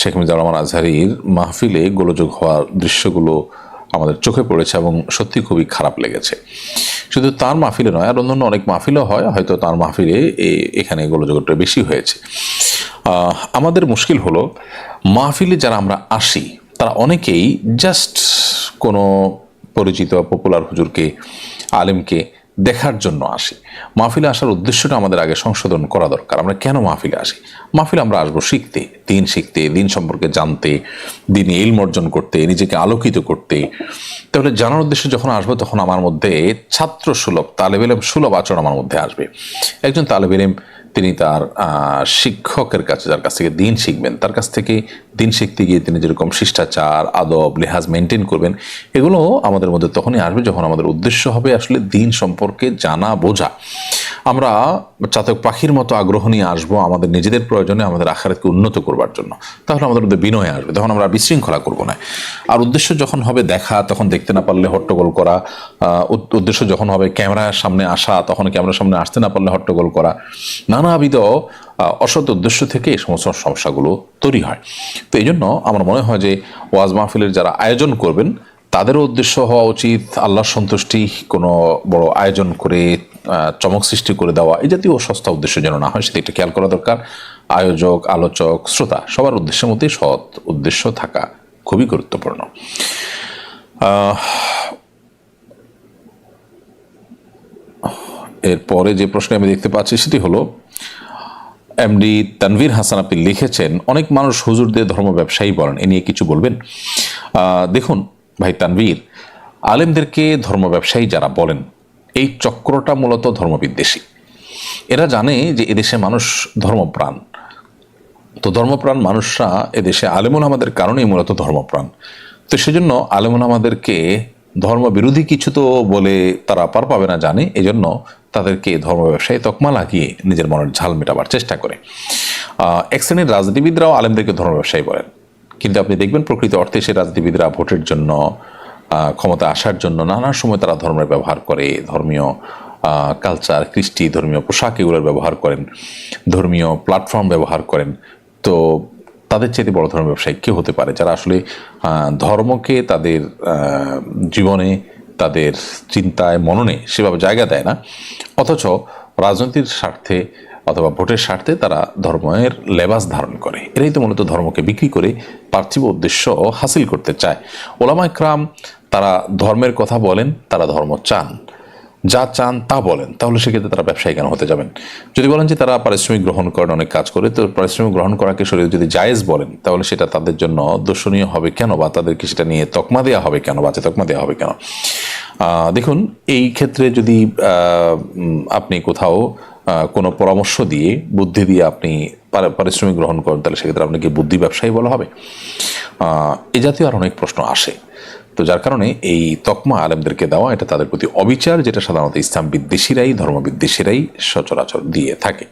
শেখ মুজিবুর রহমান আজহারির মাহফিলে গোলযোগ হওয়ার দৃশ্যগুলো আমাদের চোখে পড়েছে এবং সত্যি খুবই খারাপ লেগেছে। শুধু তার মাহফিলে নয়, আর অন্যান্য অনেক মাহফিলও হয়, হয়তো তার মাহফিলে এখানে গোলযোগটা বেশি হয়েছে। আমাদের মুশকিল হলো, মাহফিলে যারা আমরা আসি, তারা অনেকেই জাস্ট কোনো পরিচিত পপুলার হুজুরকে, আলেমকে দেখার জন্য আসি। মাহফিলে আসার উদ্দেশ্যটা আমাদের আগে সংশোধন করা দরকার। আমরা কেন মাহফিলে আসি? মাহফিলে আমরা আসব শিখতে, দিন শিখতে, দিন সম্পর্কে জানতে, দিন ইলম অর্জন করতে, নিজেকে আলোকিত করতে। তাহলে জানার উদ্দেশ্যে যখন আসব তখন আমার মধ্যে ছাত্র সুলভ তালেবেলেম সুলভ আচরণ আমার মধ্যে আসবে। একজন তালেবেলেম তিনি তার শিক্ষকের কাছে, যার কাছ থেকে দিন শিখবেন, তার কাছ থেকে দিন শিখতে গিয়ে তিনি যেরকম শিষ্টাচার, আদব, লেহাজ মেনটেন করবেন, এগুলো আমাদের মধ্যে তখনই আসবে যখন আমাদের উদ্দেশ্য হবে আসলে দিন সম্পর্কে জানা, বোঝা। আমরা চাতক পাখির মতো আগ্রহ নিয়ে আসব আমাদের নিজেদের প্রয়োজনে আমাদের আখারাতকে উন্নত করবার জন্য। তাহলে আমাদের মধ্যে বিনয় আসবে, তখন আমরা বিশৃঙ্খলা করব না। আর উদ্দেশ্য যখন হবে দেখা, তখন দেখতে না পারলে হট্টগোল করা উদ্দেশ্য যখন হবে ক্যামেরার সামনে আসা, তখন ক্যামেরার সামনে আসতে না পারলে হট্টগোল করা। নানাবিধ অসৎ উদ্দেশ্য থেকে এই সমস্ত সমস্যাগুলো তৈরি হয়। তো এই জন্য আমার মনে হয় যে ওয়াজ মাহফিলের যারা আয়োজন করবেন, তাদেরও উদ্দেশ্য হওয়া উচিত আল্লাহর সন্তুষ্টি কোনো বড় আয়োজন করে চমক সৃষ্টি করে দেওয়া এই জাতীয় সস্তা উদ্দেশ্য যেন না হয়, সেটা একটু খেয়াল করা দরকার। আয়োজক, আলোচক, শ্রোতা, সবার উদ্দেশ্যের মধ্যেই সৎ উদ্দেশ্য থাকা খুবই গুরুত্বপূর্ণ। এরপরে যে প্রশ্ন আমি দেখতে পাচ্ছি সেটি হলো এমডি তানভীর হাসান আপনি লিখেছেন, অনেক মানুষ হুজুরদের ধর্ম ব্যবসায়ী বলেন। এ নিয়ে কিছু বলবেন? দেখুন ভাই তানভীর, আলেমদেরকে ধর্ম ব্যবসায়ী যারা বলেন এই চক্রটা মূলত ধর্মবিদ্বেষী। এরা জানে যে এদেশে মানুষ ধর্মপ্রাণ। তো ধর্মপ্রাণ মানুষরা এদেশে আলেমুল আমাদের কারণেই মূলত ধর্মপ্রাণ। তো সেজন্য আলেমুল আমাদেরকে ধর্ম বিরোধী কিছু তো বলে তারা পার পাবে না জানে, এজন্য তাদেরকে ধর্ম ব্যবসায়ী তকমা লাগিয়ে নিজের মনের ঝাল মেটাবার চেষ্টা করে। এক শ্রেণির রাজনীতিবিদরাও আলেমদেরকে ধর্ম ব্যবসায়ী বলেন। কিন্তু আপনি দেখবেন প্রকৃত অর্থে সে রাজনীতিবিদরা ভোটের জন্য ক্ষমতা আসার জন্য নানা সময় তারা ধর্মের ব্যবহার করে, ধর্মীয় কালচার কৃষ্টি, ধর্মীয় পোশাক এগুলোর ব্যবহার করেন, ধর্মীয় প্ল্যাটফর্ম ব্যবহার করেন। তো তাদের চেয়ে বড় ধর্মের ব্যবসায়ী কেউ হতে পারে? যারা আসলে ধর্মকে তাদের জীবনে, তাদের চিন্তায়, মননে সেভাবে জায়গা দেয় না। অথচ রাজনীতির স্বার্থে অথবা ভোটের স্বার্থে তারা ধর্মের লেবাস ধারণ করে। এরাই তো মূলত ধর্মকে বিক্রি করে পার্থিব উদ্দেশ্য হাসিল করতে চায়। ওলামা ক্রাম তারা ধর্মের কথা বলেন, তারা ধর্ম চান। যা চান তা বলেন, তাহলে সেক্ষেত্রে তারা ব্যবসায়ী কেন হতে যাবেন? যদি বলেন যে তারা পারিশ্রমিক গ্রহণ করেন, অনেক কাজ করে, তো পারিশ্রমিক গ্রহণ করাকে শরীর যদি জায়েজ বলেন, তাহলে সেটা তাদের জন্য দর্শনীয় হবে কেন বা তাদেরকে সেটা নিয়ে তকমা দেওয়া হবে কেন বা তকমা দেওয়া হবে কেন? দেখুন, এই ক্ষেত্রে যদি আপনি কোথাও কোনো পরামর্শ দিয়ে, বুদ্ধি দিয়ে আপনি পারিশ্রমিক গ্রহণ করেন, তাহলে সেক্ষেত্রে আপনাকে বুদ্ধি ব্যবসায়ী বলা হবে? এ জাতীয় আর অনেক প্রশ্ন আসে। তো যার কারণে এই তকমা আলেমদেরকে দেওয়া, এটা তাদের প্রতি অবিচার, যেটা সাধারণত ইসলাম বিদ্বেষীরাই ধর্ম বিদ্বেষীরাই সচরাচর দিয়ে থাকে।